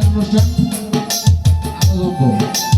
অনুষ্ঠান আলোক